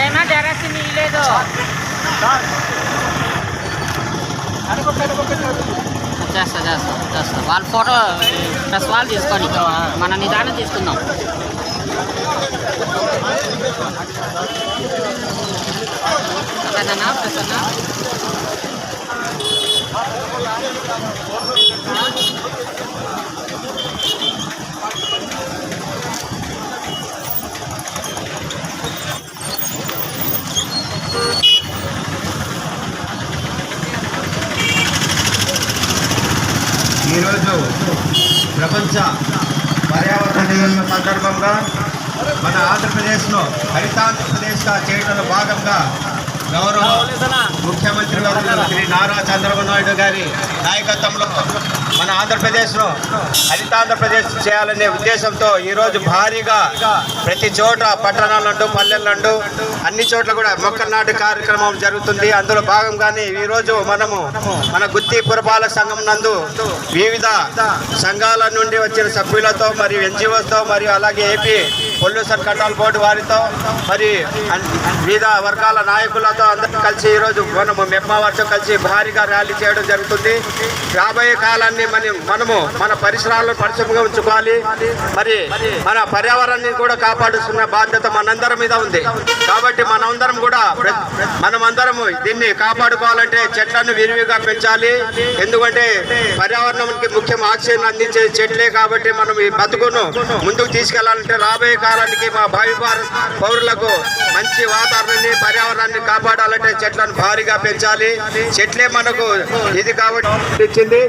ఏమా టెరస్ నీళ్ళు చేస్తా చేస్తా. చేస్తా వాళ్ళ ఫోటో ప్లస్ వాళ్ళు తీసుకోండి మన నిదానం తీసుకుందాం ప్రసన్న ప్రసన్న ప్రపంచ పర్యావరణ దినోత్సవం సందర్భంగా మన ఆంధ్రప్రదేశ్లో హరితాంధ్రప్రదేశ్గా చేయడంలో భాగంగా గౌరవ ముఖ్యమంత్రి శ్రీ నారా చంద్రబాబు నాయుడు గారి నాయకత్వంలో మన ఆంధ్రప్రదేశ్లో హరితాంధ్రప్రదేశ్ చేయాలనే ఉద్దేశంతో ఈరోజు భారీగా ప్రతి చోట పట్టణాలంటూ పల్లెలంటూ అన్ని చోట్ల కూడా మొక్క నాటు కార్యక్రమం జరుగుతుంది. అందులో భాగంగానే ఈరోజు మనము మన గుత్తి పురపాలక సంఘం నందు వివిధ సంఘాల నుండి వచ్చిన సభ్యులతో మరియు ఎన్జిఓస్తో మరియు అలాగే ఏపీ పొల్యూషన్ కంట్రోల్ బోర్డు వారితో మరి వివిధ వర్గాల నాయకులతో అందరూ కలిసి ఈరోజు మనము మెప్మావారితో కలిసి భారీగా ర్యాలీ చేయడం జరుగుతుంది. రాబోయే కాలాన్ని మనం మనము మన పరిసరాలను పరిశుభ్రంగా ఉంచుకోవాలి. మరి మన పర్యావరణాన్ని కూడా కాపాడుతున్న బాధ్యత మనందరం మీద ఉంది. కాబట్టి మనందరం కూడా ప్ర- మనమందరము దీన్ని కాపాడుకోవాలంటే చెట్లను విరివిగా పెంచాలి. ఎందుకంటే పర్యావరణానికి ముఖ్యం ఆక్సిజన్ అందించే చెట్లే కాబట్టి మనం ఈ బతుకును ముందుకు తీసుకెళ్ళాలంటే రాబోయే కాలానికి మా భావి పౌరులకు మంచి వాతావరణాన్ని పర్యావరణాన్ని కాపాడాలంటే చెట్లను భారీగా పెంచాలి. చెట్లే మనకు ఇది కాబట్టి ఇచ్చింది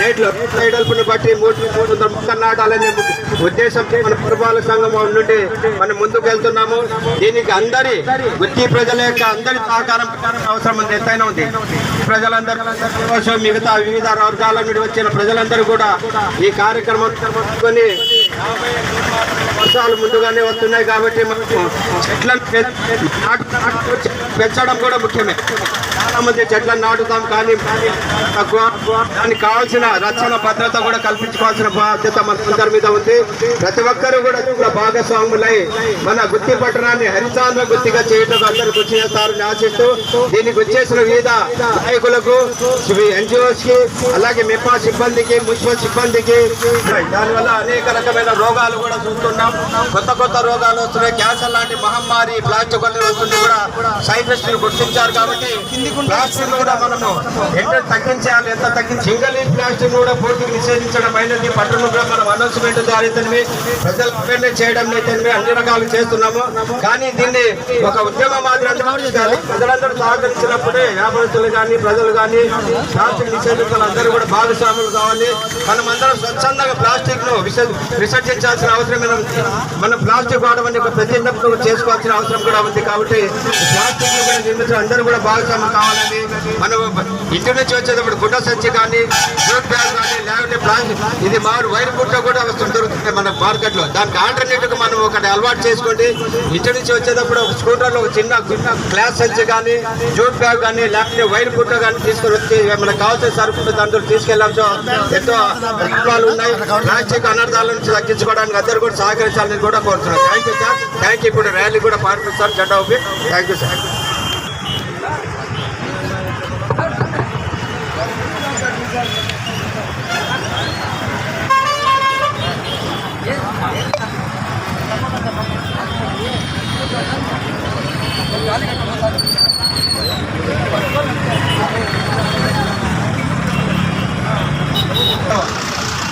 రేట్లు బట్టి మూడు మూడు మొక్కలు నాటాలనే ఉద్దేశంతో మన పురపాలక సంఘం నుండి మనం ముందుకు వెళ్తున్నాము. దీనికి అందరి వృత్తి ప్రజల యొక్క అందరి సహకారం అవసరం ఉంది ఎంతైనా ఉంది. ప్రజలందరూ కోసం మిగతా వివిధ వర్గాల నుండి వచ్చిన ప్రజలందరూ కూడా ఈ కార్యక్రమం కొన్ని వర్షాలు ముందుగానే వస్తున్నాయి కాబట్టి మనకు చెట్లను పెంచడం కూడా ముఖ్యమే. చాలా మంది చెట్లను నాటుతాం కానీ తక్కువ. దానికి కావాల్సిన రక్షణ భద్రత కూడా కల్పించుకోవాల్సిన బాధ్యత మనందరి మీద ఉంది. ప్రతి ఒక్కరూ కూడా భాగస్వాములై మన గుత్తి పట్టణాన్ని హరితాంధ్ర గుత్తిగా చేయటం అందరూ కృషి చేస్తారని ఆశిస్తూ దీనికి వచ్చేసిన వివిధ నాయకులకు ఎన్జిఓస్కి అలాగే మిపా సిబ్బందికి మున్సిపల్ సిబ్బందికి దానివల్ల అనేక రకమైన రోగాలు కూడా చూస్తున్నాం. కొత్త కొత్త రోగాలు వస్తున్నాయి. క్యాన్సర్ లాంటి మహమ్మారి ప్లాస్టిక్ వస్తుంది కూడా సైంటిస్టులు గుర్తించారు కాబట్టి ప్లాస్టిక్ కూడా మనము ఎంత తగ్గించాలి ఎంత తగ్గించి సింగల్ ప్లాస్టిక్ కూడా పూర్తిగా నిషేధించడం అయినది. పట్టణంలో కూడా మనం అనౌన్స్మెంట్ ద్వారా ప్రజలు అవేర్నెస్ చేయడం అయితేనే అన్ని రకాలు చేస్తున్నాము. కానీ దీన్ని ఒక ఉద్యమ మాదిరి ప్రజలందరూ సహకరించినప్పుడే వ్యాపారస్తులు కానీ ప్రజలు కానీ ప్లాస్టిక్ నిషేధితులు అందరూ కూడా భాగస్వాములు కావాలి. మనమందరం స్వచ్ఛందంగా ప్లాస్టిక్ను విసర్జించాల్సిన అవసరం మనం మనం ప్లాస్టిక్ వాడడం అనేది ఒక ప్రతిజ్ఞప్తి చేసుకోవాల్సిన అవసరం కూడా ఉంది కాబట్టి ప్లాస్టిక్ కూడా నిర్మించిన అందరూ కూడా భాగస్వామ్యం కావాలని మనం ఇంటి నుంచి వచ్చేటప్పుడు గుడ్డ సంచి కానీ జూట్ బ్యాగ్ కానీ లేకపోతే ప్లాస్టిక్ ఇది మారు వైర్ గుట్ట కూడా వస్తుంది దొరుకుతుంది మన మార్కెట్లో దానికి ఆల్టర్నేటివ్ మనం ఒకటి అలవాటు చేసుకోండి. ఇంటి నుంచి వచ్చేటప్పుడు ఒక స్కూటర్లో ఒక చిన్న చిన్న గ్లాస్ సంచి కానీ జూట్ బ్యాగ్ కానీ లేకపోతే వైర్ గుట్ట కానీ తీసుకొని వచ్చి మనకు కావాల్సిన సరుకులు దాంట్లో తీసుకెళ్ళాం. ఎంతో ఉన్నాయి. ప్లాస్టిక్ అనర్థాల నుంచి తగ్గించుకోవడానికి అందరూ కూడా సహకరించాలని కూడా కోరుతున్నాను. Thank you sir thank you ఇప్పుడు ర్యాలీ కూడా పాల్పిస్తారు జెండా ఊపి. థ్యాంక్ యూ సార్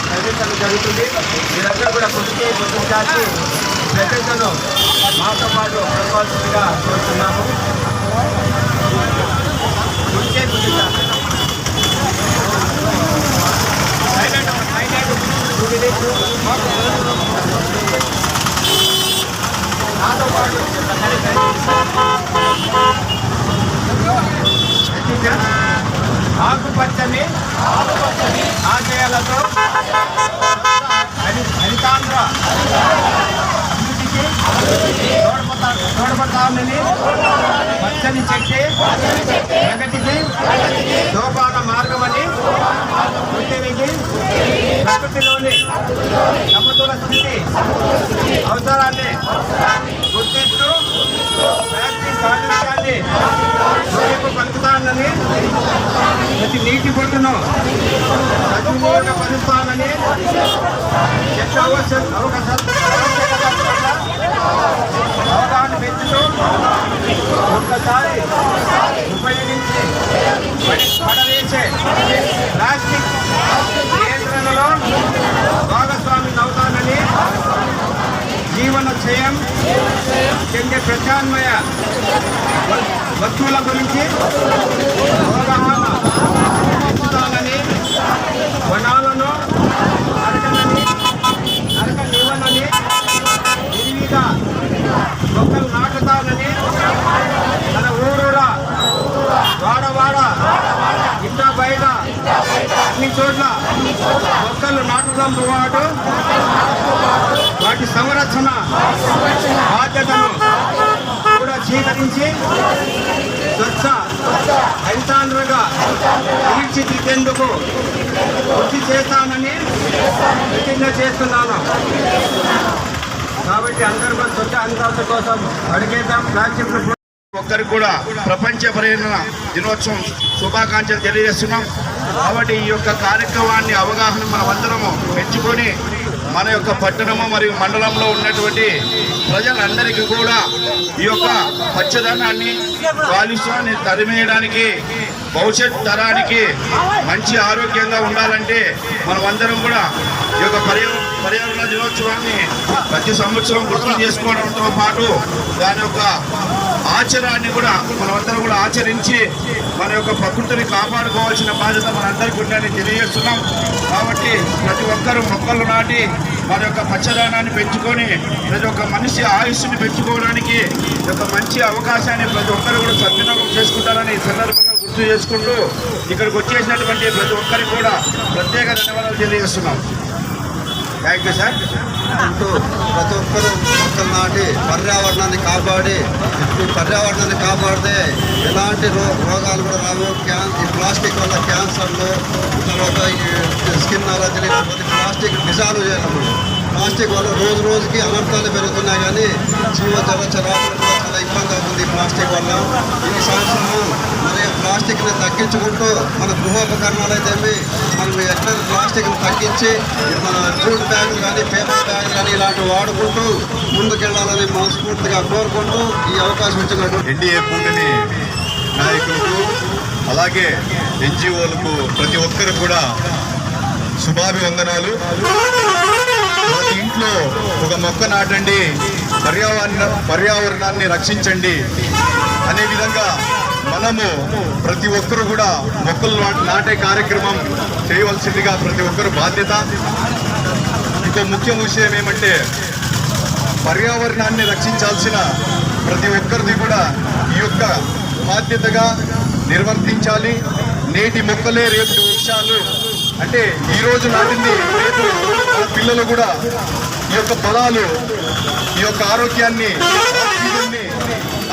ప్రదర్శన జరుగుతుంది మీరందరూ కూడా చాచి ప్రజలను మాతో పాటు ప్రదర్శనగా కోరుతున్నాము. కృషి గుర్తించాలి నాతో పాటు స్వామిని పచ్చని చెట్టే ప్రగతికి సోపాన మార్గమని వృత్తినికి ప్రకృతిలోని సమతుల స్థితి అవసరాన్ని గుర్తిస్తూ ప్లాస్టిక్ కాలుష్యాన్ని ముగింపు పలుకుతానని ప్రతి నీటి బొట్టును సద్వినియోగపరుస్తానని చెట్ల అవకాశం పెంచుతూ ఒక్కసారి ఉపయోగించి పడవేసే ప్లాస్టిక్ నియంత్రణలో భాగస్వామి అవుతానని జీవన క్షయం చెందే ప్రత్యామ్నాయ వస్తువుల గురించి అవగాహన పెంచుతానని వనాలను మొక్కలు నాటుతానని మన ఊరూరా వాడవాడ ఇంట బయట అన్ని చోట్ల మొక్కలు నాటుదంతో పాటు వాటి సంరక్షణ బాధ్యతను కూడా స్వీకరించి స్వచ్ఛ హరితాంధ్రగా తీర్చిదిద్దేందుకు కృషి చేస్తానని ప్రతిజ్ఞ చేస్తున్నాను. కాబట్టి అందరూ కూడా స్వచ్ఛ హరితాంధ్ర కోసం అడిగేద్దాం. ప్లాస్టిక్ ఒక్కరికి కూడా ప్రపంచ పర్యటన దినోత్సవం శుభాకాంక్షలు తెలియజేస్తున్నాం. కాబట్టి ఈ యొక్క కార్యక్రమాన్ని అవగాహన మనమందరము పెంచుకొని మన యొక్క పట్టణము మరియు మండలంలో ఉన్నటువంటి ప్రజలందరికీ కూడా ఈ యొక్క పచ్చదనాన్ని కాలుష్యాన్ని తరిమేయడానికి భవిష్యత్ తరానికి మంచి ఆరోగ్యంగా ఉండాలంటే మనమందరం కూడా ఈ యొక్క పర్యావ పర్యావరణ దినోత్సవాన్ని ప్రతి సంవత్సరం గుర్తు చేసుకోవడంతో పాటు దాని యొక్క ఆచారాన్ని కూడా మనమందరం కూడా ఆచరించి మన యొక్క ప్రకృతిని కాపాడుకోవాల్సిన బాధ్యత మనందరికీ ఉందని తెలియజేస్తున్నాం. కాబట్టి ప్రతి ఒక్కరూ మొక్కలు నాటి మన యొక్క పచ్చదనాన్ని పెంచుకొని ప్రతి ఒక్క మనిషి ఆయుష్ని పెంచుకోవడానికి ఈ యొక్క మంచి అవకాశాన్ని ప్రతి ఒక్కరు కూడా సద్వినియోగం చేసుకుంటారని సందర్భంగా గుర్తు చేసుకుంటూ ఇక్కడికి వచ్చేసినటువంటి ప్రతి ఒక్కరికి కూడా ప్రత్యేక ధన్యవాదాలు తెలియజేస్తున్నాం. థ్యాంక్ యూ సార్ అంటూ ప్రతి ఒక్కరూ మొక్కలు నాటి పర్యావరణాన్ని కాపాడి ఈ పర్యావరణాన్ని కాపాడితే ఎలాంటి రో రోగాలు కూడా రావు. క్యాన్ ఈ ప్లాస్టిక్ వల్ల క్యాన్సర్లు తర్వాత ఈ స్కిన్ అలర్జీలు ప్లాస్టిక్ నిజాలు చేయడం ప్లాస్టిక్ వల్ల రోజు రోజుకి అనర్థాలు పెరుగుతున్నాయి కానీ జీవ కూడా చాలా ఇబ్బంది అవుతుంది ప్లాస్టిక్ వల్ల. ఈ సంవత్సరం ప్లాస్టిక్ని తగ్గించుకుంటూ మన గృహోపకరణాలు అయితే మనం ఎట్లా ప్లాస్టిక్ని తగ్గించి మన జూట్ బ్యాగులు కానీ పేపర్ బ్యాగులు కానీ ఇలాంటివి వాడుకుంటూ ముందుకెళ్ళాలని మనస్ఫూర్తిగా కోరుకుంటూ ఈ అవకాశం ఇచ్చినటువంటి ఎన్డీఏ కూటమి నాయకులకు అలాగే ఎన్జిఓలకు ప్రతి ఒక్కరు కూడా శుభాభివందనాలు. ప్రతి ఇంట్లో ఒక మొక్క నాటండి పర్యావరణ పర్యావరణాన్ని రక్షించండి అనే విధంగా మనము ప్రతి ఒక్కరు కూడా మొక్కలు నాటే కార్యక్రమం చేయవలసిందిగా ప్రతి ఒక్కరు బాధ్యత. ఇంకో ముఖ్య విషయం ఏమంటే పర్యావరణాన్ని రక్షించాల్సిన ప్రతి ఒక్కరిది కూడా ఈ యొక్క బాధ్యతగా నిర్వర్తించాలి. నేటి మొక్కలే రేపు వృక్షాలు. అంటే ఈ రోజు నాటింది రేపు పిల్లలు కూడా ఈ యొక్క ఫలాలు ఈ యొక్క ఆరోగ్యాన్ని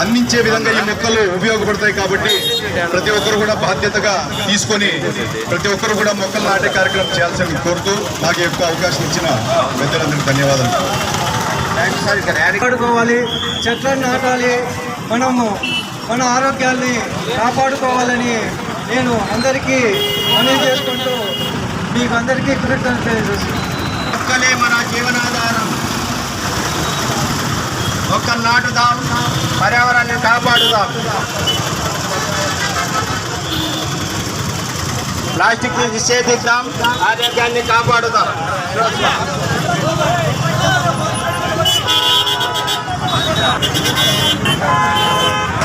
అందించే విధంగా ఈ మొక్కలు ఉపయోగపడతాయి కాబట్టి ప్రతి ఒక్కరు కూడా బాధ్యతగా తీసుకొని ప్రతి ఒక్కరు కూడా మొక్కలు నాటే కార్యక్రమం చేయాల్సింది కోరుతూ నాకు యొక్క అవకాశం ఇచ్చిన పెద్దలందరికీ ధన్యవాదాలు. కాపాడుకోవాలి చెట్లను నాటాలి. మనము మన ఆరోగ్యాన్ని కాపాడుకోవాలని నేను అందరికీ మనవి చేసుకుంటూ మీకు అందరికీ కృతజ్ఞతలు తెలియజేస్తున్నాను. మొక్కలే మన జీవనాధారం. మొక్కలు నాటుదాం పర్యావరణాన్ని కాపాడుదాం. ప్లాస్టిక్ నిషేధిద్దాం ఆరోగ్యాన్ని కాపాడుదాం.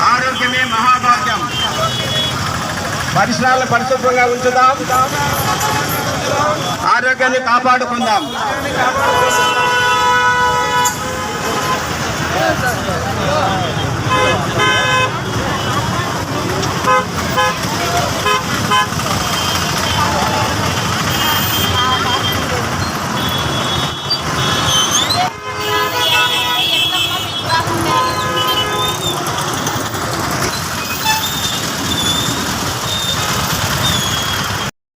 ఆరోగ్యమే మహాభాగ్యం. పరిసరాలను పరిశుభ్రంగా ఉంచుదాం. ఆరోగ్యాన్ని కాపాడుకుందాం. Yeah, yeah, yeah.